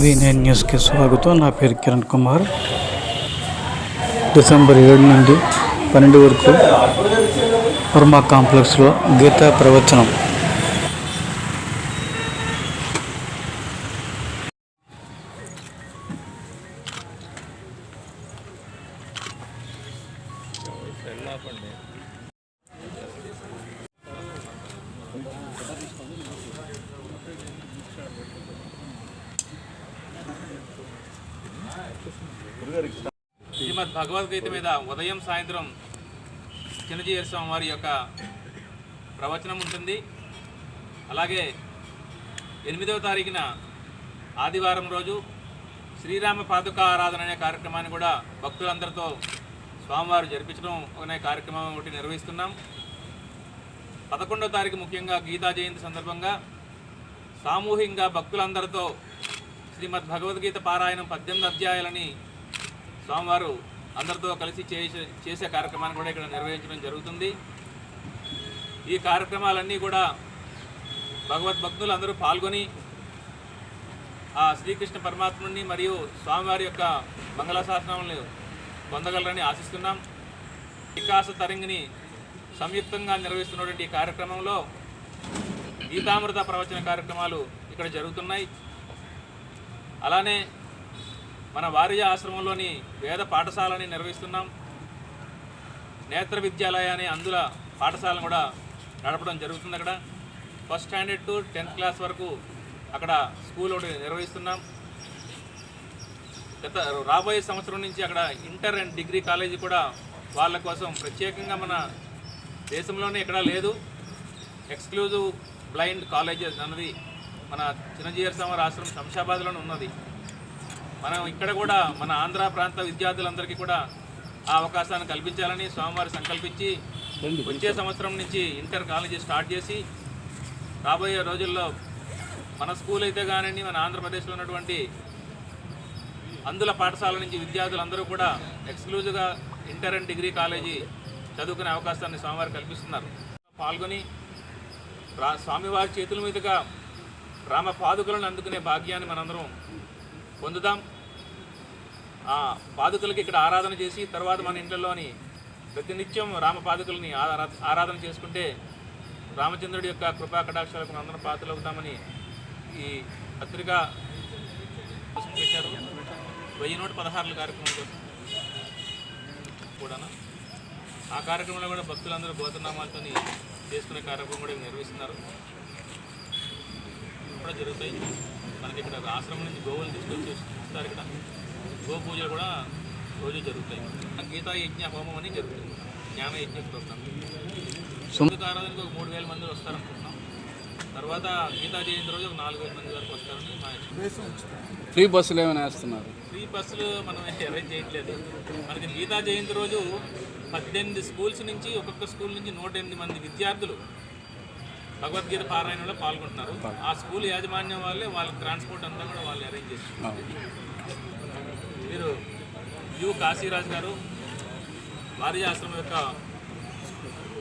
వి న్యూస్కి స్వాగతం. నా పేరు కిరణ్ కుమార్. డిసెంబర్ ఏడు నుండి పన్నెండు వరకు వర్మా కాంప్లెక్స్లో గీతా ప్రవచనం శ్రీమద్ భగవద్గీత మీద ఉదయం సాయంత్రం చిన్నజీయర్ స్వామి వారి యొక్క ప్రవచనం ఉంటుంది. అలాగే ఎనిమిదవ తారీఖున ఆదివారం రోజు శ్రీరామ పాదుక ఆరాధన అనే కార్యక్రమాన్ని కూడా భక్తులందరితో స్వామివారు జరిపించడం అనే కార్యక్రమం ఒకటి నిర్వహిస్తున్నాం. పదకొండవ తారీఖు ముఖ్యంగా గీతా జయంతి సందర్భంగా సామూహికంగా భక్తులందరితో శ్రీమద్ భగవద్గీత పారాయణం పద్దెనిమిది అధ్యాయాలని స్వామివారు అందరితో కలిసి చేసే చేసే కార్యక్రమాన్ని కూడా ఇక్కడ నిర్వహించడం జరుగుతుంది. ఈ కార్యక్రమాలన్నీ కూడా భగవద్భక్తులు అందరూ పాల్గొని ఆ శ్రీకృష్ణ పరమాత్ముని మరియు స్వామివారి యొక్క మంగళశాసనాలను పొందగలరని ఆశిస్తున్నాం. వికాస తరంగిని సంయుక్తంగా నిర్వహిస్తున్నటువంటి ఈ కార్యక్రమంలో గీతామృత ప్రవచన కార్యక్రమాలు ఇక్కడ జరుగుతున్నాయి. అలానే మన వారియ ఆశ్రమంలోని వేద పాఠశాలని నిర్వహిస్తున్నాం. నేత్ర విద్యాలయ అందుల పాఠశాలను కూడా నడపడం జరుగుతుంది అక్కడ. First standard to tenth class వరకు అక్కడ స్కూల్ ఒకటి నిర్వహిస్తున్నాం. గత రాబోయే సంవత్సరం నుంచి అక్కడ ఇంటర్ అండ్ డిగ్రీ కాలేజీ కూడా వాళ్ళ కోసం ప్రత్యేకంగా మన దేశంలోనే ఎక్కడా లేదు. ఎక్స్క్లూజివ్ బ్లైండ్ కాలేజ్ అన్నది మన చిన్నజీయర్ సమర్ ఆశ్రమం శంషాబాద్లోనే ఉన్నది. మనం ఇక్కడ కూడా మన ఆంధ్ర ప్రాంత విద్యార్థులందరికీ కూడా ఆ అవకాశాన్ని కల్పించాలని స్వామివారు సంకల్పించి వచ్చే సంవత్సరం నుంచి ఇంటర్ కాలేజీ స్టార్ట్ చేసి రాబోయే రోజుల్లో మన స్కూల్ అయితే కానివ్వండి మన ఆంధ్రప్రదేశ్లో ఉన్నటువంటి అందుల పాఠశాల నుంచి విద్యార్థులందరూ కూడా ఎక్స్క్లూజివ్గా ఇంటర్ అండ్ డిగ్రీ కాలేజీ చదువుకునే అవకాశాన్ని స్వామివారు కల్పిస్తున్నారు. పాల్గొని రా స్వామివారి చేతుల మీదుగా రామ పాదుకలను అందుకునే భాగ్యాన్ని మనందరం పొందుదాం. ఆ పాదుకలకి ఇక్కడ ఆరాధన చేసి తర్వాత మన ఇంట్లోని ప్రతినిత్యం రామ పాదుకలని ఆరాధన చేసుకుంటే రామచంద్రుడి యొక్క కృపా కటాక్షాలకు మనందరం పాత్రలవుతామని ఈ పత్రిక పెట్టారు వెయ్యి నూట పదహారుల కార్యక్రమం కోసం కూడాను? ఆ కార్యక్రమంలో కూడా భక్తులందరూ గోతనామాలతో చేసుకునే కార్యక్రమం కూడా నిర్వహిస్తున్నారు. కూడా జరుగుతాయి. మనకి ఇక్కడ ఆశ్రమం నుంచి గోవులు తీసుకొచ్చి ఇస్తారు ఇక్కడ. గో పూజలు కూడా రోజు జరుగుతాయి. గీతా యజ్ఞ హోమం అని జరుగుతుంది. జ్ఞాన యజ్ఞ ప్రోగ్రాం. ఆరాధనకి ఒక మూడు వేల మంది వస్తారనుకుంటున్నాం. తర్వాత గీతా జయంతి రోజు ఒక నాలుగు వేల మంది వరకు వస్తారని మా. ఫ్రీ బస్సులు ఏమైనా వేస్తున్నారు? ఫ్రీ బస్సులు మనం అరేంజ్ చేయట్లేదు. మనకి గీతా జయంతి రోజు పద్దెనిమిది స్కూల్స్ నుంచి ఒక్కొక్క స్కూల్ నుంచి నూట ఎనిమిది మంది విద్యార్థులు భగవద్గీత పారాయణంలో పాల్గొంటున్నారు. ఆ స్కూల్ యాజమాన్యం వాళ్ళే వాళ్ళ ట్రాన్స్పోర్ట్ అంతా కూడా వాళ్ళు అరేంజ్ చేస్తున్నారు. మీరు యు కాశీరాజ్ గారు వారి ఆశ్రమం యొక్క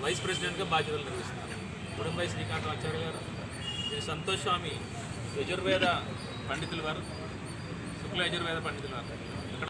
వైస్ ప్రెసిడెంట్గా బాధ్యతలు నిర్వహిస్తున్నారు. కుటుంబై శ్రీకాంత్ ఆచార్య గారు శ్రీ సంతోష్ స్వామి యజుర్వేద పండితులు గారు శుక్ల యజుర్వేద పండితులు గారు